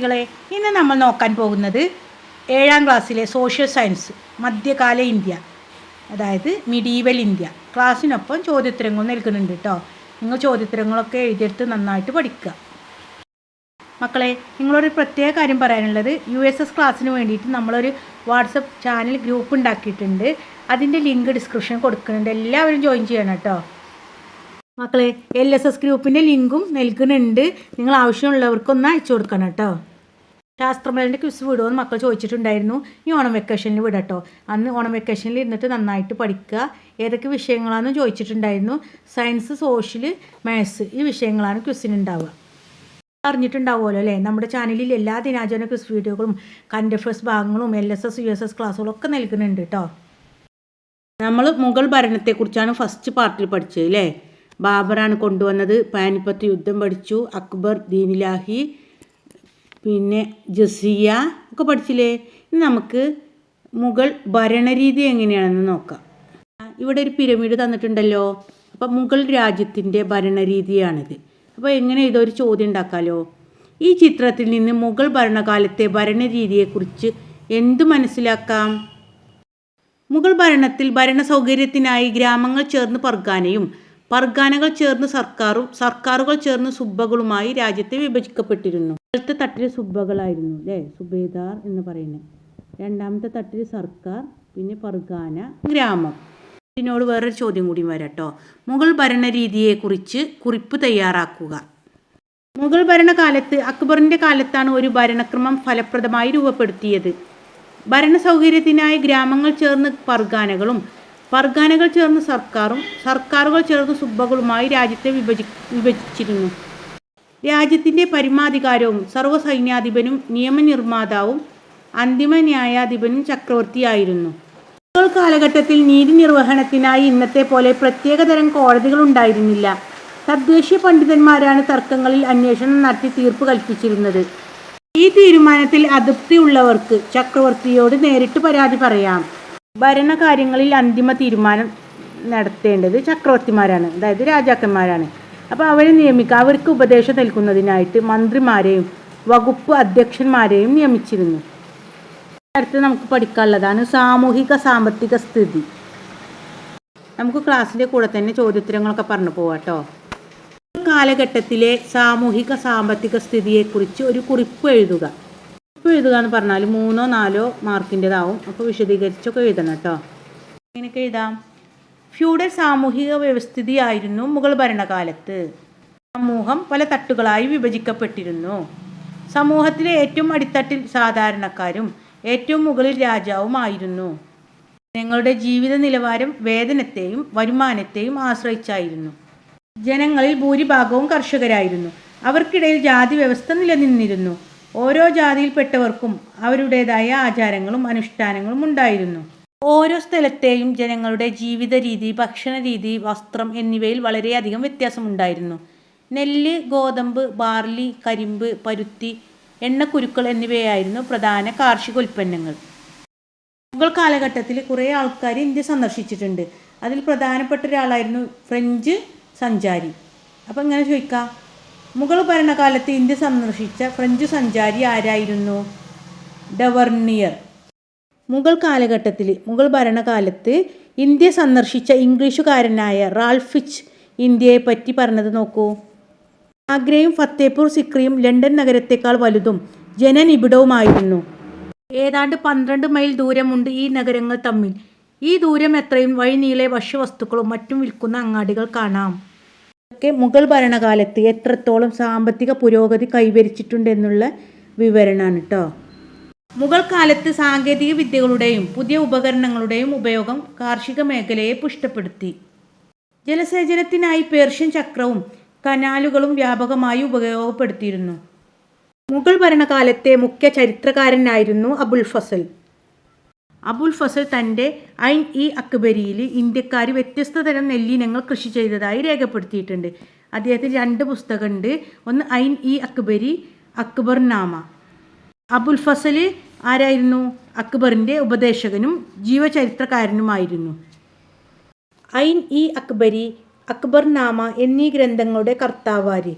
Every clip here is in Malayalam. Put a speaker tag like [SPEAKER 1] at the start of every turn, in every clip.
[SPEAKER 1] കുട്ടികളെ ഇന്ന് നമ്മൾ നോക്കാൻ പോകുന്നത് ഏഴാം ക്ലാസ്സിലെ സോഷ്യൽ സയൻസ് മധ്യകാല ഇന്ത്യ അതായത് മിഡീവൽ ഇന്ത്യ. ക്ലാസ്സിനൊപ്പം ചോദ്യോത്തരങ്ങൾ നൽകുന്നുണ്ട് കേട്ടോ നിങ്ങൾ ചോദ്യോത്തരങ്ങളൊക്കെ എഴുതിയെടുത്ത് നന്നായിട്ട് പഠിക്കുക. മക്കളെ നിങ്ങളൊരു പ്രത്യേക കാര്യം പറയാനുള്ളത്. യു എസ് എസ് ക്ലാസ്സിന് വേണ്ടിയിട്ട് നമ്മളൊരു വാട്സപ്പ് ചാനൽ ഗ്രൂപ്പ് ഉണ്ടാക്കിയിട്ടുണ്ട്. അതിന്റെ ലിങ്ക് ഡിസ്ക്രിപ്ഷൻ കൊടുക്കുന്നുണ്ട്. എല്ലാവരും ജോയിൻ ചെയ്യണം കേട്ടോ മക്കളെ എൽ എസ് എസ് ഗ്രൂപ്പിന്റെ ലിങ്കും നൽകുന്നുണ്ട്. നിങ്ങൾ ആവശ്യമുള്ളവർക്കൊന്ന് അയച്ചു കൊടുക്കണം കേട്ടോ ശാസ്ത്രമേളന്റെ ക്വിസ് വിടുമെന്ന് മക്കൾ ചോദിച്ചിട്ടുണ്ടായിരുന്നു. ഈ ഓണം വെക്കേഷനിൽ വിടട്ടോ. അന്ന് ഓണം വെക്കേഷനിൽ ഇരുന്നിട്ട് നന്നായിട്ട് പഠിക്കുക ഏതൊക്കെ വിഷയങ്ങളാണെന്ന് ചോദിച്ചിട്ടുണ്ടായിരുന്നു. സയൻസ് സോഷ്യൽ മാത്സ് ഈ വിഷയങ്ങളാണ് ക്വിസിനുണ്ടാവുക അറിഞ്ഞിട്ടുണ്ടാവുമല്ലോ അല്ലേ? നമ്മുടെ ചാനലിൽ എല്ലാ ദിനാചരണ ക്വിസ് വീഡിയോകളും കണ്ടഫേഴ്സ് ഭാഗങ്ങളും L S S U S S ക്ലാസ്സുകളും ഒക്കെ നൽകുന്നുണ്ട് കേട്ടോ നമ്മൾ മുഗൾ ഭരണത്തെക്കുറിച്ചാണ് ഫസ്റ്റ് പാർട്ടിൽ പഠിച്ചത് അല്ലേ ബാബറാണ് കൊണ്ടുവന്നത്. പാനിപ്പത്ത് യുദ്ധം പഠിച്ചു. അക്ബർ ദീനിലാഹി പിന്നെ ജസിയ ഒക്കെ പഠിച്ചില്ലേ? ഇനി നമുക്ക് മുഗൾ ഭരണരീതി എങ്ങനെയാണെന്ന് നോക്കാം. ഇവിടെ ഒരു പിരമിഡ് തന്നിട്ടുണ്ടല്ലോ. അപ്പം മുഗൾ രാജ്യത്തിന്റെ ഭരണരീതിയാണിത്. അപ്പോൾ എങ്ങനെ ഇതൊരു ചോദ്യം ഉണ്ടാക്കാലോ? ഈ ചിത്രത്തിൽ നിന്ന് മുഗൾ ഭരണകാലത്തെ ഭരണരീതിയെക്കുറിച്ച് എന്തു മനസ്സിലാക്കാം? മുഗൾ ഭരണത്തിൽ ഭരണ സൗകര്യത്തിനായി ഗ്രാമങ്ങൾ ചേർന്ന് പർഗാനയും പർഗാനകൾ ചേർന്ന് സർക്കാരും സർക്കാരുകൾ ചേർന്ന് സുബ്ബകളുമായി രാജ്യത്തെ വിഭജിക്കപ്പെട്ടിരുന്നു. ആദ്യത്തെ തട്ടിൽ സുബ്ബകളായിരുന്നു അല്ലേ? സുബേദാർ എന്ന് പറയുന്നത്. രണ്ടാമത്തെ തട്ടിൽ സർക്കാർ പിന്നെ പർഗാന ഗ്രാമം. ഇതിനോട് വേറൊരു ചോദ്യം കൂടി വരാട്ടോ. മുഗൾ ഭരണരീതിയെക്കുറിച്ച് കുറിപ്പ് തയ്യാറാക്കുക. മുഗൾ ഭരണകാലത്ത് അക്ബറിന്റെ കാലത്താണ് ഒരു ഭരണക്രമം ഫലപ്രദമായി രൂപപ്പെടുത്തിയത്. ഭരണ സൗകര്യത്തിനായി ഗ്രാമങ്ങൾ ചേർന്ന് പർഗാനകളും പർഗാനകൾ ചേർന്ന് സർക്കാരും സർക്കാരുകൾ ചേർന്ന് സുബ്ബകളുമായി രാജ്യത്തെ വിഭജി വിഭജിച്ചിരുന്നു. രാജ്യത്തിന്റെ പരമാധികാരവും സർവസൈന്യാധിപനും നിയമനിർമ്മാതാവും അന്തിമ ന്യായാധിപനും ചക്രവർത്തിയായിരുന്നു. കാലഘട്ടത്തിൽ നീതി നിർവഹണത്തിനായി ഇന്നത്തെ പോലെ പ്രത്യേകതരം കോടതികൾ ഉണ്ടായിരുന്നില്ല. തദ്ദേശീയ പണ്ഡിതന്മാരാണ് തർക്കങ്ങളിൽ അന്വേഷണം നടത്തി തീർപ്പ് കൽപ്പിച്ചിരുന്നത്. ഈ തീരുമാനത്തിൽ അതൃപ്തിയുള്ളവർക്ക് ചക്രവർത്തിയോട് നേരിട്ട് പരാതി പറയാം. ഭരണകാര്യങ്ങളിൽ അന്തിമ തീരുമാനം നടത്തേണ്ടത് ചക്രവർത്തിമാരാണ് അതായത് രാജാക്കന്മാരാണ്. അപ്പോൾ അവരെ നിയമിക്കുക അവർക്ക് ഉപദേശം നൽകുന്നതിനായിട്ട് മന്ത്രിമാരെയും വകുപ്പ് അധ്യക്ഷന്മാരെയും നിയമിച്ചിരുന്നു. അടുത്ത് നമുക്ക് പഠിക്കാനുള്ളതാണ് സാമൂഹിക സാമ്പത്തിക സ്ഥിതി. നമുക്ക് ക്ലാസ്സിന്റെ കൂടെ തന്നെ ചോദ്യോത്തരങ്ങളൊക്കെ പറഞ്ഞു പോവാട്ടോ കാലഘട്ടത്തിലെ സാമൂഹിക സാമ്പത്തിക സ്ഥിതിയെക്കുറിച്ച് ഒരു കുറിപ്പ് എഴുതുക. കുറിപ്പ് എഴുതുക എന്ന് പറഞ്ഞാൽ മൂന്നോ നാലോ മാർക്കിന്റെതാവും അപ്പോൾ വിശദീകരിച്ചൊക്കെ എഴുതണം കേട്ടോ. എങ്ങനെയൊക്കെ എഴുതാം. ഫ്യൂഡൽ സാമൂഹിക വ്യവസ്ഥിതിയായിരുന്നു മുഗൾ ഭരണകാലത്ത്. സമൂഹം പല തട്ടുകളായി വിഭജിക്കപ്പെട്ടിരുന്നു. സമൂഹത്തിലെ ഏറ്റവും അടിത്തട്ടിൽ സാധാരണക്കാരും ഏറ്റവും മുകളിൽ രാജാവുമായിരുന്നു ജനങ്ങളുടെ ജീവിത നിലവാരം വേതനത്തെയും വരുമാനത്തെയും ആശ്രയിച്ചായിരുന്നു. ജനങ്ങളിൽ ഭൂരിഭാഗവും കർഷകരായിരുന്നു. അവർക്കിടയിൽ ജാതി വ്യവസ്ഥ നിലനിന്നിരുന്നു. ഓരോ ജാതിയിൽപ്പെട്ടവർക്കും അവരുടേതായ ആചാരങ്ങളും അനുഷ്ഠാനങ്ങളും ഉണ്ടായിരുന്നു. ഓരോ സ്ഥലത്തെയും ജനങ്ങളുടെ ജീവിത രീതി ഭക്ഷണ രീതി വസ്ത്രം എന്നിവയിൽ വളരെയധികം വ്യത്യാസമുണ്ടായിരുന്നു. നെല്ല് ഗോതമ്പ് ബാർലി കരിമ്പ് പരുത്തി എണ്ണക്കുരുക്കൾ എന്നിവയായിരുന്നു പ്രധാന കാർഷിക ഉൽപ്പന്നങ്ങൾ. മുഗൾ കാലഘട്ടത്തിൽ കുറേ ആൾക്കാർ ഇന്ത്യ സന്ദർശിച്ചിട്ടുണ്ട്. അതിൽ പ്രധാനപ്പെട്ട ഒരാളായിരുന്നു ഫ്രഞ്ച് സഞ്ചാരി. അപ്പം ഇങ്ങനെ ചോദിക്കാം. മുഗൾ ഭരണകാലത്ത് ഇന്ത്യ സന്ദർശിച്ച ഫ്രഞ്ച് സഞ്ചാരി ആരായിരുന്നു? ഡവർണിയർ. മുഗൾ കാലഘട്ടത്തിൽ മുഗൾ ഭരണകാലത്ത് ഇന്ത്യ സന്ദർശിച്ച ഇംഗ്ലീഷുകാരനായ റാൽഫിച്ച് ഇന്ത്യയെ പറ്റി പറഞ്ഞത് നോക്കൂ. ആഗ്രയും ഫത്തേപൂർ സിക്രിയും ലണ്ടൻ നഗരത്തേക്കാൾ വലുതും ജനനിബിഡവുമായിരുന്നു. ഏതാണ്ട് പന്ത്രണ്ട് മൈൽ ദൂരമുണ്ട് ഈ നഗരങ്ങൾ തമ്മിൽ. ഈ ദൂരം എത്രയും വഴിനീളെ ഭക്ഷ്യവസ്തുക്കളും മറ്റും വിൽക്കുന്ന അങ്ങാടികൾ കാണാം. ഇതൊക്കെ മുഗൾ ഭരണകാലത്ത് എത്രത്തോളം സാമ്പത്തിക പുരോഗതി കൈവരിച്ചിട്ടുണ്ടെന്നുള്ള വിവരണമാണ് കേട്ടോ മുഗൾ കാലത്ത് സാങ്കേതിക വിദ്യകളുടെയും പുതിയ ഉപകരണങ്ങളുടെയും ഉപയോഗം കാർഷിക മേഖലയെ പുഷ്ടപ്പെടുത്തി. ജലസേചനത്തിനായി പേർഷ്യൻ ചക്രവും കനാലുകളും വ്യാപകമായി ഉപയോഗപ്പെടുത്തിയിരുന്നു. മുഗൾ ഭരണകാലത്തെ മുഖ്യ ചരിത്രകാരനായിരുന്നു അബുൽ ഫസൽ. അബുൽ ഫസൽ തന്റെ ഐൻ ഇ അക്ബരിയിൽ ഇന്ത്യക്കാർ വ്യത്യസ്ത തരം നെല്ലിനങ്ങൾ കൃഷി ചെയ്തതായി രേഖപ്പെടുത്തിയിട്ടുണ്ട്. അദ്ദേഹത്തിന് രണ്ട് പുസ്തകമുണ്ട്. ഒന്ന് ഐൻ ഇ അക്ബരി അക്ബർ നാമ അബുൽ ഫസൽ ആരായിരുന്നു? അക്ബറിന്റെ ഉപദേശകനും ജീവചരിത്രകാരനുമായിരുന്നു. ഐൻ ഇ അക്ബരി അക്ബർ നാമ എന്നീ ഗ്രന്ഥങ്ങളുടെ കർത്താവാര്.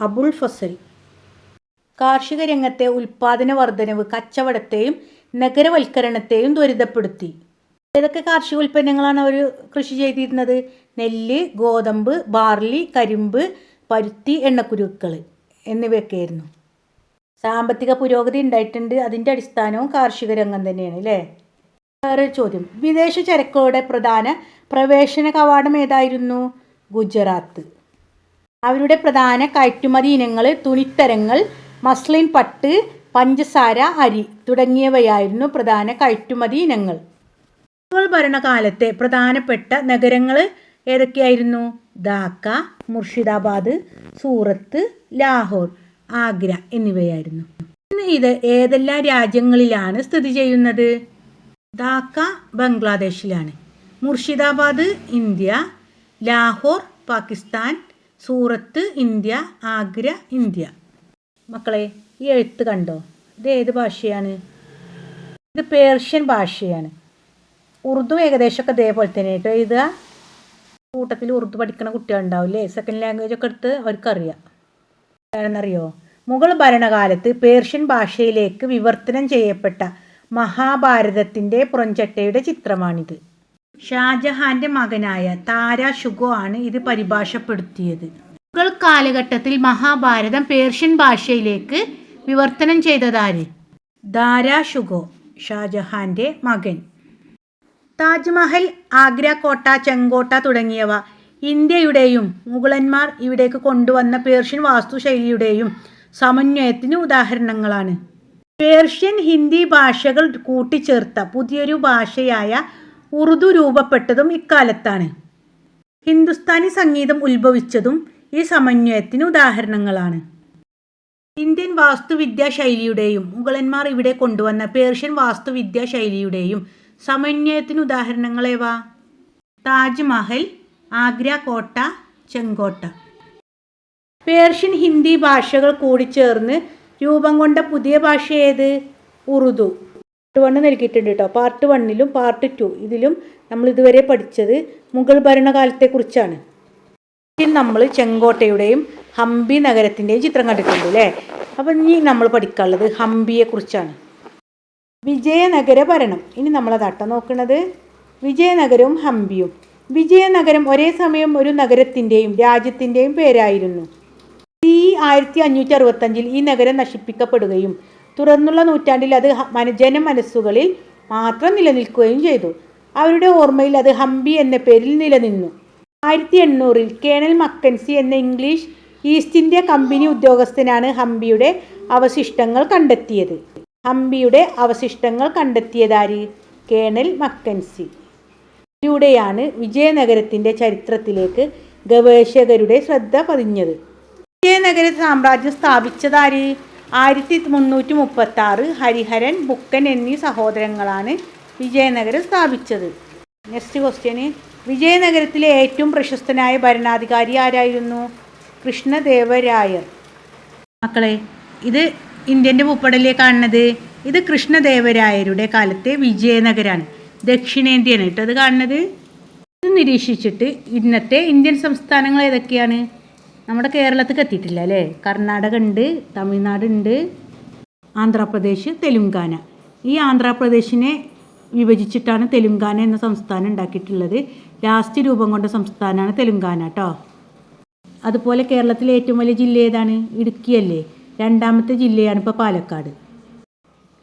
[SPEAKER 1] അബുൾ ഫസൽ. കാർഷിക രംഗത്തെ ഉൽപാദന വർധനവ് കച്ചവടത്തെയും നഗരവൽക്കരണത്തെയും ത്വരിതപ്പെടുത്തി. ഏതൊക്കെ കാർഷിക ഉൽപ്പന്നങ്ങളാണ് അവർ കൃഷി ചെയ്തിരുന്നത്? നെല്ല് ഗോതമ്പ് ബാർലി കരിമ്പ് പരുത്തി എണ്ണക്കുരുക്കൾ എന്നിവയൊക്കെയായിരുന്നു. സാമ്പത്തിക പുരോഗതി ഉണ്ടായിട്ടുണ്ട്. അതിന്റെ അടിസ്ഥാനവും കാർഷിക രംഗം തന്നെയാണ് അല്ലേ? വേറൊരു ചോദ്യം. വിദേശ ചരക്കുകളുടെ പ്രധാന പ്രവേശന കവാടം ഏതായിരുന്നു? ഗുജറാത്ത്. അവരുടെ പ്രധാന കയറ്റുമതി ഇനങ്ങൾ തുണിത്തരങ്ങൾ മസ്ലിൻ പട്ട് പഞ്ചസാര അരി തുടങ്ങിയവയായിരുന്നു പ്രധാന കയറ്റുമതി ഇനങ്ങൾ. മുഗൾ ഭരണകാലത്തെ പ്രധാനപ്പെട്ട നഗരങ്ങൾ ഏതൊക്കെയായിരുന്നു? ധാക്ക മുർഷിദാബാദ് സൂറത്ത് ലാഹോർ. ആഗ്ര എന്നിവയായിരുന്നു. ഇന്ന് ഇത് ഏതെല്ലാം രാജ്യങ്ങളിലാണ് സ്ഥിതി ചെയ്യുന്നത്? Dhaka ബംഗ്ലാദേശിലാണ്. Murshidabad India Lahore Pakistan Surat India Agra India. മക്കളെ ഈ എഴുത്ത് കണ്ടോ? ഇത് ഏത് ഭാഷയാണ്? ഇത് പേർഷ്യൻ ഭാഷയാണ്. ഉറുദു ഏകദേശമൊക്കെ ഇതേപോലെ തന്നെ കേട്ടോ എഴുതുക. കൂട്ടത്തിൽ ഉറുദു പഠിക്കുന്ന കുട്ടികളുണ്ടാവില്ലേ? സെക്കൻഡ് ലാംഗ്വേജ് ഒക്കെ എടുത്ത് അവർക്കറിയാം. എന്താണെന്നറിയോ? മുഗൾ ഭരണകാലത്ത് പേർഷ്യൻ ഭാഷയിലേക്ക് വിവർത്തനം ചെയ്യപ്പെട്ട മഹാഭാരതത്തിന്റെ പുറഞ്ചട്ടയുടെ ചിത്രമാണിത്. ഷാജഹാന്റെ മകനായ താര ഷുഗോ ആണ് ഇത് പരിഭാഷപ്പെടുത്തിയത്. മുഗൾ കാലഘട്ടത്തിൽ മഹാഭാരതം പേർഷ്യൻ ഭാഷയിലേക്ക് വിവർത്തനം ചെയ്തതാര്? ദാര ഷുഗോ ഷാജഹാന്റെ മകൻ. താജ്മഹൽ ആഗ്ര കോട്ട ചെങ്കോട്ട തുടങ്ങിയവ ഇന്ത്യയുടെയും മുഗളന്മാർ ഇവിടേക്ക് കൊണ്ടുവന്ന പേർഷ്യൻ വാസ്തുശൈലിയുടെയും സമന്വയത്തിന് ഉദാഹരണങ്ങളാണ്. പേർഷ്യൻ ഹിന്ദി ഭാഷകൾ കൂട്ടിച്ചേർത്ത പുതിയൊരു ഭാഷയായ ഉറുദു രൂപപ്പെട്ടതും ഇക്കാലത്താണ്. ഹിന്ദുസ്ഥാനി സംഗീതം ഉത്ഭവിച്ചതും ഈ സമന്വയത്തിന് ഉദാഹരണങ്ങളാണ്. ഇന്ത്യൻ വാസ്തുവിദ്യാ ശൈലിയുടെയും മുഗളന്മാർ ഇവിടെ കൊണ്ടുവന്ന പേർഷ്യൻ വാസ്തുവിദ്യാ ശൈലിയുടെയും സമന്വയത്തിന് ഉദാഹരണങ്ങളേവ? താജ്മഹൽ ആഗ്ര കോട്ട ചെങ്കോട്ട. പേർഷ്യൻ ഹിന്ദി ഭാഷകൾ കൂടിച്ചേർന്ന് രൂപം കൊണ്ട പുതിയ ഭാഷ ഏത്? ഉറുദു. പാർട്ട് വണ്ണ് നൽകിയിട്ടുണ്ട് കേട്ടോ പാർട്ട് വണ്ണിലും പാർട്ട് ടു ഇതിലും നമ്മൾ ഇതുവരെ പഠിച്ചത് മുഗൾ ഭരണകാലത്തെക്കുറിച്ചാണ്. നമ്മൾ ചെങ്കോട്ടയുടെയും ഹംപി നഗരത്തിന്റെയും ചിത്രം കണ്ടിട്ടുണ്ട് അല്ലേ അപ്പം ഇനി നമ്മൾ പഠിക്കാനുള്ളത് ഹംപിയെക്കുറിച്ചാണ്. വിജയനഗര ഭരണം. ഇനി നമ്മളതാട്ടോ നോക്കുന്നത് വിജയനഗരവും ഹംപിയും. വിജയനഗരം ഒരേ സമയം ഒരു നഗരത്തിന്റെയും രാജ്യത്തിന്റെയും പേരായിരുന്നു. സി ആയിരത്തി അഞ്ഞൂറ്റി അറുപത്തഞ്ചിൽ ഈ നഗരം നശിപ്പിക്കപ്പെടുകയും തുടർന്നുള്ള നൂറ്റാണ്ടിൽ അത് ജനമനസ്സുകളിൽ മാത്രം നിലനിൽക്കുകയും ചെയ്തു. അവരുടെ ഓർമ്മയിൽ അത് ഹംപി എന്ന പേരിൽ നിലനിന്നു. ആയിരത്തി എണ്ണൂറിൽ കേണൽ മക്കൻസി എന്ന ഇംഗ്ലീഷ് ഈസ്റ്റ് ഇന്ത്യ കമ്പനി ഉദ്യോഗസ്ഥനാണ് ഹംപിയുടെ അവശിഷ്ടങ്ങൾ കണ്ടെത്തിയത്. ഹംപിയുടെ അവശിഷ്ടങ്ങൾ കണ്ടെത്തിയതാര്? Colonel Mackenzie. ഇതിലൂടെയാണ് വിജയനഗരത്തിന്റെ ചരിത്രത്തിലേക്ക് ഗവേഷകരുടെ ശ്രദ്ധ പതിഞ്ഞത്. വിജയനഗര സാമ്രാജ്യം സ്ഥാപിച്ചതാര്? ആയിരത്തി മുന്നൂറ്റി മുപ്പത്തി ആറ് ഹരിഹരൻ ബുക്കൻ എന്നീ സഹോദരങ്ങളാണ് വിജയനഗരം സ്ഥാപിച്ചത്. നെക്സ്റ്റ് ക്വസ്റ്റ്യന് വിജയനഗരത്തിലെ ഏറ്റവും പ്രശസ്തനായ ഭരണാധികാരി ആരായിരുന്നു? കൃഷ്ണദേവരായർ. മക്കളെ ഇത് ഇന്ത്യന്റെ ഭൂപടലിലെ കാണുന്നത്. ഇത് കൃഷ്ണദേവരായരുടെ കാലത്തെ വിജയനഗരാണ്. ദക്ഷിണേന്ത്യയാണ്. കേട്ടോ അത് കാണുന്നത്? ഇത് നിരീക്ഷിച്ചിട്ട് ഇന്നത്തെ ഇന്ത്യൻ സംസ്ഥാനങ്ങൾ ഏതൊക്കെയാണ്? നമ്മുടെ കേരളത്തിൽ എത്തിയിട്ടില്ല അല്ലേ? കർണാടക ഉണ്ട് തമിഴ്നാട് ഉണ്ട് ആന്ധ്രാപ്രദേശ് തെലുങ്കാന. ഈ ആന്ധ്രാപ്രദേശിനെ വിഭജിച്ചിട്ടാണ് തെലുങ്കാന എന്ന സംസ്ഥാനം ഉണ്ടാക്കിയിട്ടുള്ളത്. ലാസ്റ്റ് രൂപം കൊണ്ട സംസ്ഥാനമാണ് തെലുങ്കാന കേട്ടോ അതുപോലെ കേരളത്തിലെ ഏറ്റവും വലിയ ജില്ല ഏതാണ്? ഇടുക്കിയല്ലേ രണ്ടാമത്തെ ജില്ലയാണ് ഇപ്പോൾ പാലക്കാട്.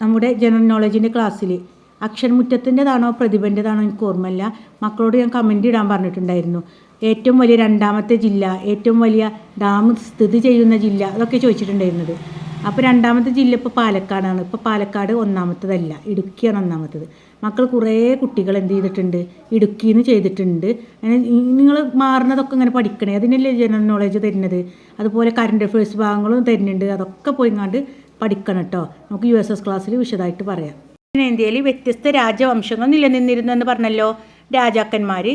[SPEAKER 1] നമ്മുടെ ജനറൽ നോളജിന്റെ ക്ലാസ്സിൽ അക്ഷരമുറ്റത്തിന്റെതാണോ പ്രതിഭന്റെതാണോ എനിക്ക് ഓർമ്മയില്ല. മക്കളോട് ഞാൻ കമന്റ് ഇടാൻ പറഞ്ഞിട്ടുണ്ടായിരുന്നു. ഏറ്റവും വലിയ രണ്ടാമത്തെ ജില്ല ഏറ്റവും വലിയ ഡാം സ്ഥിതി ചെയ്യുന്ന ജില്ല അതൊക്കെ ചോദിച്ചിട്ടുണ്ടായിരുന്നത്. അപ്പോൾ രണ്ടാമത്തെ ജില്ല ഇപ്പോൾ പാലക്കാടാണ്. ഇപ്പോൾ പാലക്കാട് ഒന്നാമത്തതല്ല ഇടുക്കിയാണ് ഒന്നാമത്തത്. മക്കൾ കുറേ കുട്ടികൾ എന്ത് ചെയ്തിട്ടുണ്ട്? ഇടുക്കിയിൽ നിന്ന് ചെയ്തിട്ടുണ്ട്. അങ്ങനെ നിങ്ങൾ മാറുന്നതൊക്കെ ഇങ്ങനെ പഠിക്കണേ? അതിനല്ലേ ജനറൽ നോളേജ് തരുന്നത്? അതുപോലെ കറണ്ട് അഫയേഴ്സ് ഭാഗങ്ങളും തരുന്നുണ്ട്. അതൊക്കെ പോയിങ്ങാണ്ട് പഠിക്കണം കേട്ടോ നമുക്ക് യു എസ് എസ് ക്ലാസ്സിൽ വിശദമായിട്ട് പറയാം. ദക്ഷിണേന്ത്യയിൽ വ്യത്യസ്ത രാജവംശങ്ങൾ നിലനിന്നിരുന്നു എന്ന് പറഞ്ഞല്ലോ. രാജാക്കന്മാർ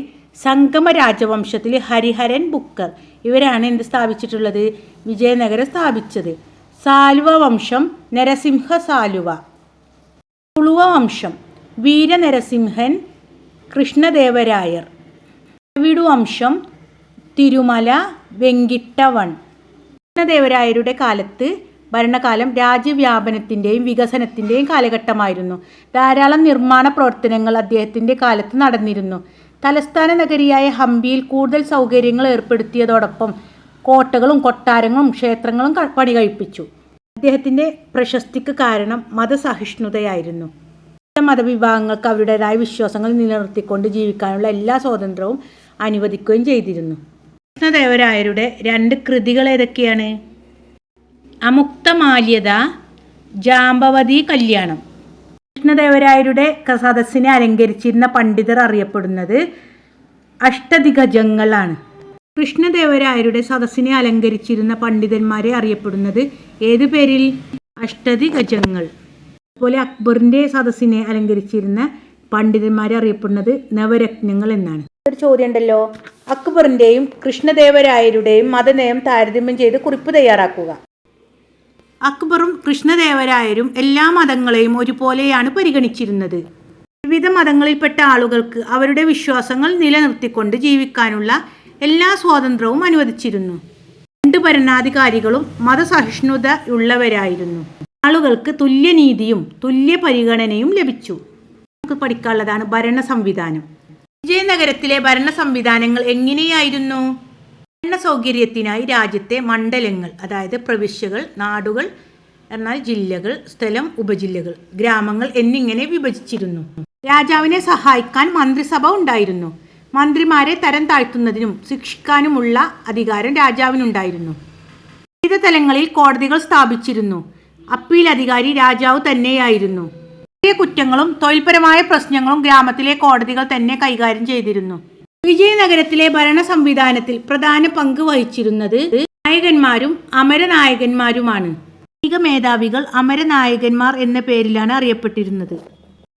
[SPEAKER 1] സംഗമ രാജവംശത്തിൽ ഹരിഹരൻ ബുക്കർ. ഇവരാണ് എന്ത് സ്ഥാപിച്ചിട്ടുള്ളത്? വിജയനഗരം സ്ഥാപിച്ചത്. സാലുവ വംശം നരസിംഹ സാലുവ. തുളുവ വംശം വീരനരസിംഹൻ കൃഷ്ണദേവരായർ. ദ്രവിഡു വംശം തിരുമല വെങ്കിട്ടവൺ. കൃഷ്ണദേവരായരുടെ കാലത്ത് ഭരണകാലം രാജ്യവ്യാപനത്തിന്റെയും വികസനത്തിന്റെയും കാലഘട്ടമായിരുന്നു. ധാരാളം നിർമ്മാണ പ്രവർത്തനങ്ങൾ അദ്ദേഹത്തിന്റെ കാലത്ത് നടന്നിരുന്നു. തലസ്ഥാന നഗരിയായ ഹംപിയിൽ കൂടുതൽ സൗകര്യങ്ങൾ ഏർപ്പെടുത്തിയതോടൊപ്പം കോട്ടകളും കൊട്ടാരങ്ങളും ക്ഷേത്രങ്ങളും പണി കഴിപ്പിച്ചു അദ്ദേഹത്തിന്റെ പ്രശസ്തിക്ക് കാരണം മതസഹിഷ്ണുതയായിരുന്നു. മതവിഭാഗങ്ങൾക്ക് അവരുടേതായ വിശ്വാസങ്ങൾ നിലനിർത്തിക്കൊണ്ട് ജീവിക്കാനുള്ള എല്ലാ സ്വാതന്ത്ര്യവും അനുവദിക്കുകയും ചെയ്തിരുന്നു. കൃഷ്ണദേവരായരുടെ രണ്ട് കൃതികൾ ഏതൊക്കെയാണ്? അമുക്തമാല്യത ജാമ്പവതി കല്യാണം. കൃഷ്ണദേവരായരുടെ സദസ്സിനെ അലങ്കരിച്ചിരുന്ന പണ്ഡിതർ അറിയപ്പെടുന്നത് അഷ്ടദിഗജങ്ങളാണ്. കൃഷ്ണദേവരായരുടെ സദസ്സിനെ അലങ്കരിച്ചിരുന്ന പണ്ഡിതന്മാരെ അറിയപ്പെടുന്നത് ഏതു പേരിൽ? അഷ്ടദിഗജങ്ങൾ. അതുപോലെ അക്ബറിന്റെ സദസ്സിനെ അലങ്കരിച്ചിരുന്ന പണ്ഡിതന്മാരെ അറിയപ്പെടുന്നത് നവരത്നങ്ങൾ എന്നാണ്. ഒരു ചോദ്യം ഉണ്ടല്ലോ അക്ബറിന്റെയും കൃഷ്ണദേവരായരുടെയും മതനയം താരതമ്യം ചെയ്ത് കുറിപ്പ് തയ്യാറാക്കുക. അക്ബറും കൃഷ്ണദേവരായരും എല്ലാ മതങ്ങളെയും ഒരുപോലെയാണ് പരിഗണിച്ചിരുന്നത്. വിവിധ മതങ്ങളിൽപ്പെട്ട ആളുകൾക്ക് അവരുടെ വിശ്വാസങ്ങൾ നിലനിർത്തിക്കൊണ്ട് ജീവിക്കാനുള്ള എല്ലാ സ്വാതന്ത്ര്യവും അനുവദിച്ചിരുന്നു. രണ്ട് ഭരണാധികാരികളും മതസഹിഷ്ണുത ഉള്ളവരായിരുന്നു. ആളുകൾക്ക് തുല്യനീതിയും തുല്യ പരിഗണനയും ലഭിച്ചു. നമുക്ക് പഠിക്കാനുള്ളതാണ് ഭരണ സംവിധാനം വിജയനഗരത്തിലെ ഭരണ സംവിധാനങ്ങൾ എങ്ങനെയായിരുന്നു? ഭരണ സൗകര്യത്തിനായി രാജ്യത്തെ മണ്ഡലങ്ങൾ അതായത് പ്രവിശ്യകൾ നാടുകൾ എന്നാൽ ജില്ലകൾ സ്ഥലം ഉപജില്ലകൾ ഗ്രാമങ്ങൾ എന്നിങ്ങനെ വിഭജിച്ചിരുന്നു. രാജാവിനെ സഹായിക്കാൻ മന്ത്രിസഭ ഉണ്ടായിരുന്നു. മന്ത്രിമാരെ തരം താഴ്ത്തുന്നതിനും ശിക്ഷിക്കാനുമുള്ള അധികാരം രാജാവിനുണ്ടായിരുന്നു. വിവിധ തലങ്ങളിൽ കോടതികൾ സ്ഥാപിച്ചിരുന്നു. അപ്പീൽ അധികാരി രാജാവ് തന്നെയായിരുന്നു. ചെറിയ കുറ്റങ്ങളും തൊഴിൽപരമായ പ്രശ്നങ്ങളും ഗ്രാമത്തിലെ കോടതികൾ തന്നെ കൈകാര്യം ചെയ്തിരുന്നു. വിജയനഗരത്തിലെ ഭരണ സംവിധാനത്തിൽ പ്രധാന പങ്ക് വഹിച്ചിരുന്നത് നായകന്മാരും അമരനായകന്മാരുമാണ്. സൈനിക മേധാവികൾ അമരനായകന്മാർ എന്ന പേരിലാണ് അറിയപ്പെട്ടിരുന്നത്.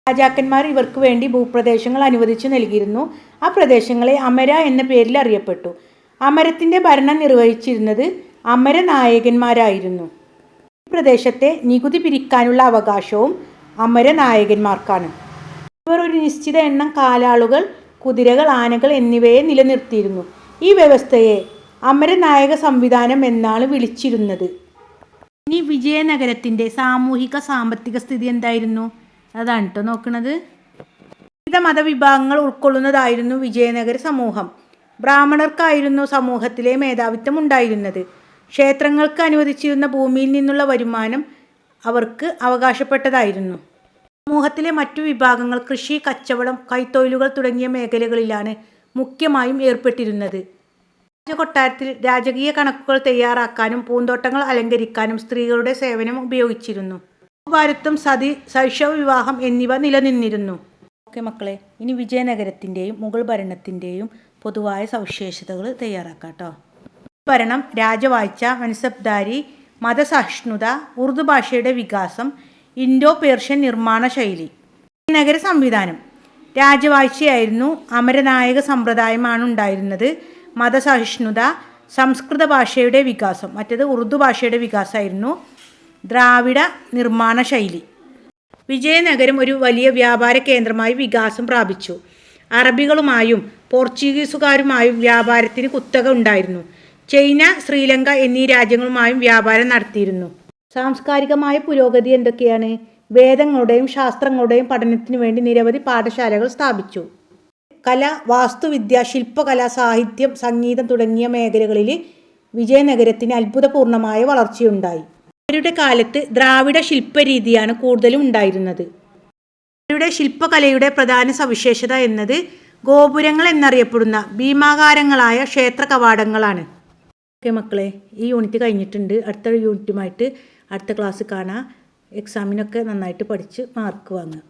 [SPEAKER 1] രാജാക്കന്മാർ ഇവർക്ക് വേണ്ടി ഭൂപ്രദേശങ്ങൾ അനുവദിച്ചു നൽകിയിരുന്നു. ആ പ്രദേശങ്ങളെ അമര എന്ന പേരിൽ അറിയപ്പെട്ടു. അമരത്തിന്റെ ഭരണം നിർവഹിച്ചിരുന്നത് അമരനായകന്മാരായിരുന്നു. ഈ പ്രദേശത്തെ നികുതി പിരിക്കാനുള്ള അവകാശവും അമരനായകന്മാർക്കാണ്. ഇവർ ഒരു നിശ്ചിത എണ്ണം കാലാളുകൾ കുതിരകൾ ആനകൾ എന്നിവയെ നിലനിർത്തിയിരുന്നു. ഈ വ്യവസ്ഥയെ അമരനായക സംവിധാനം എന്നാണ് വിളിച്ചിരുന്നത്. ഇനി വിജയനഗരത്തിന്റെ സാമൂഹിക സാമ്പത്തിക സ്ഥിതി എന്തായിരുന്നു? അതാണ് കേട്ടോ നോക്കുന്നത് വിവിധ മതവിഭാഗങ്ങൾ ഉൾക്കൊള്ളുന്നതായിരുന്നു വിജയനഗര സമൂഹം. ബ്രാഹ്മണർക്കായിരുന്നു സമൂഹത്തിലെ മേധാവിത്വം ഉണ്ടായിരുന്നത്. ക്ഷേത്രങ്ങൾക്ക് അനുവദിച്ചിരുന്ന ഭൂമിയിൽ നിന്നുള്ള വരുമാനം അവർക്ക് അവകാശപ്പെട്ടതായിരുന്നു. സമൂഹത്തിലെ മറ്റു വിഭാഗങ്ങൾ കൃഷി കച്ചവടം കൈത്തൊഴിലുകൾ തുടങ്ങിയ മേഖലകളിലാണ് മുഖ്യമായും ഏർപ്പെട്ടിരുന്നത്. രാജകൊട്ടാരത്തിൽ രാജകീയ കണക്കുകൾ തയ്യാറാക്കാനും പൂന്തോട്ടങ്ങൾ അലങ്കരിക്കാനും സ്ത്രീകളുടെ സേവനം ഉപയോഗിച്ചിരുന്നു. ഭാരത്വം സതി ശൈശവ വിവാഹം എന്നിവ നിലനിന്നിരുന്നു. ഓക്കെ മക്കളെ ഇനി വിജയനഗരത്തിന്റെയും മുഗൾ ഭരണത്തിന്റെയും പൊതുവായ സവിശേഷതകൾ തയ്യാറാക്കാട്ടോ. ഭരണം രാജവാഴ്ച മനസബ്ദാരി മതസഹിഷ്ണുത ഉറുദു ഭാഷയുടെ വികാസം ഇൻഡോ പേർഷ്യൻ നിർമ്മാണ ശൈലി. നഗര സംവിധാനം. രാജവാഴ്ചയായിരുന്നു അമരനായക സമ്പ്രദായമാണ് ഉണ്ടായിരുന്നത്. മതസഹിഷ്ണുത സംസ്കൃത ഭാഷയുടെ വികാസം മറ്റേത് ഉറുദു ഭാഷയുടെ വികാസമായിരുന്നു ദ്രാവിഡ നിർമ്മാണ ശൈലി. വിജയനഗരം ഒരു വലിയ വ്യാപാര കേന്ദ്രമായി വികാസം പ്രാപിച്ചു. അറബികളുമായും പോർച്ചുഗീസുകാരുമായും വ്യാപാരത്തിന് കുത്തക ഉണ്ടായിരുന്നു. ചൈന ശ്രീലങ്ക എന്നീ രാജ്യങ്ങളുമായും വ്യാപാരം നടത്തിയിരുന്നു. സാംസ്കാരികമായ പുരോഗതി എന്തൊക്കെയാണ്? വേദങ്ങളുടെയും ശാസ്ത്രങ്ങളുടെയും പഠനത്തിനു വേണ്ടി നിരവധി പാഠശാലകൾ സ്ഥാപിച്ചു. കല വാസ്തുവിദ്യ ശില്പകല സാഹിത്യം സംഗീതം തുടങ്ങിയ മേഖലകളിൽ വിജയനഗരത്തിന് അത്ഭുതപൂർണമായ വളർച്ചയുണ്ടായി. അവരുടെ കാലത്ത് ദ്രാവിഡ ശില്പരീതിയാണ് കൂടുതലും ഉണ്ടായിരുന്നത്. അവരുടെ ശില്പകലയുടെ പ്രധാന സവിശേഷത എന്നത് ഗോപുരങ്ങൾ എന്നറിയപ്പെടുന്ന ഭീമാകാരങ്ങളായ ക്ഷേത്ര കവാടങ്ങളാണ്. ഓക്കെ മക്കളെ ഈ യൂണിറ്റ് കഴിഞ്ഞിട്ടുണ്ട്. അടുത്ത യൂണിറ്റുമായിട്ട് അടുത്ത ക്ലാസ് കാണാം. എക്സാമിനൊക്കെ നന്നായിട്ട് പഠിച്ച് മാർക്ക് വാങ്ങുക.